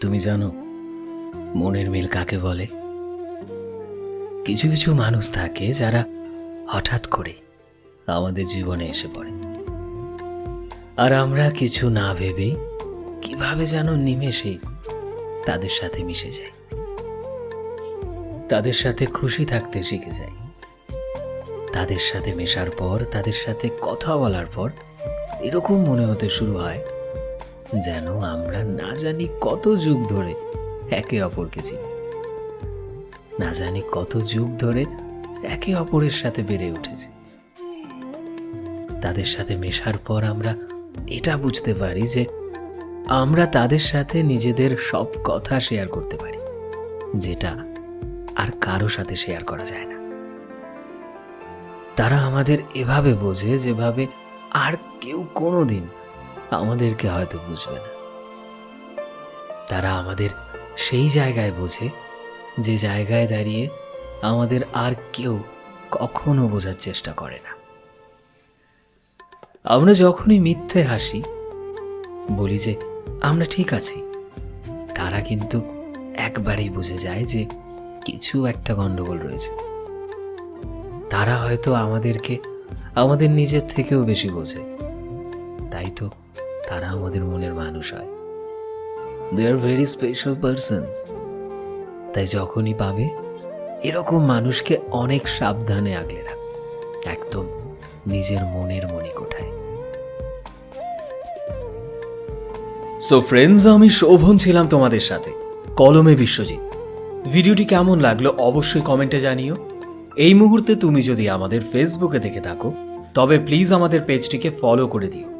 তুমি জানো, মনের মিল কাকে বলে? কিছু কিছু মানুষ থাকে যারা হঠাৎ করে আমাদের জীবনে এসে পড়ে। আর আমরা কিছু না ভেবে কীভাবে যেন নিমেষে তাদের সাথে মিশে যাই। তাদের সাথে খুশি থাকতে শিখে যাই। তাদের সাথে মেশার পর, তাদের সাথে কথা বলার পর এরকম মনে হতে শুরু হয় যেন আমরা না জানি কত যুগ ধরে একে অপরকে চিনি। না জানি কত যুগ ধরে একে অপরের সাথে বেড়ে উঠেছি। তাদের সাথে মেশার পর আমরা এটা বুঝতে পারি যে আমরা তাদের সাথে নিজেদের সব কথা শেয়ার করতে পারি, যেটা আর কারও সাথে শেয়ার করা যায় না। তারা আমাদের এভাবে বোঝে যেভাবে আর কেউ কোনোদিন আমাদেরকে হয়তো বুঝবে না। তারা আমাদের সেই জায়গায় বোঝে, যে জায়গায় দাঁড়িয়ে আমাদের আর কেউ কখনো বোঝার চেষ্টা করে না। আমরা যখনই মিথ্যে হাসি, বলি যে, আমরা ঠিক আছি। তারা কিন্তু একবারেই বুঝে যায় যে কিছু একটা গন্ডগোল রয়েছে। তারা হয়তো আমাদেরকে, আমাদের নিজের থেকেও বেশি বোঝে। তাই তো তারা আমাদের মনের মানুষ হয়। They are very special persons তাই যখনই পাবে, এরকম মানুষকে অনেক সাবধানে আগলে রাখ। একদম নিজের মনের মণিকোঠায়। সো ফ্রেন্ডস আমি শোভন ছিলাম তোমাদের সাথে। কলমে বিশ্বজিৎ। ভিডিওটি কেমন লাগল অবশ্যই কমেন্টে জানিও। এই মুহূর্তে তুমি যদি আমাদের ফেসবুকে দেখে থাকো, তবে প্লিজ আমাদের পেজটিকে ফলো করে দিও।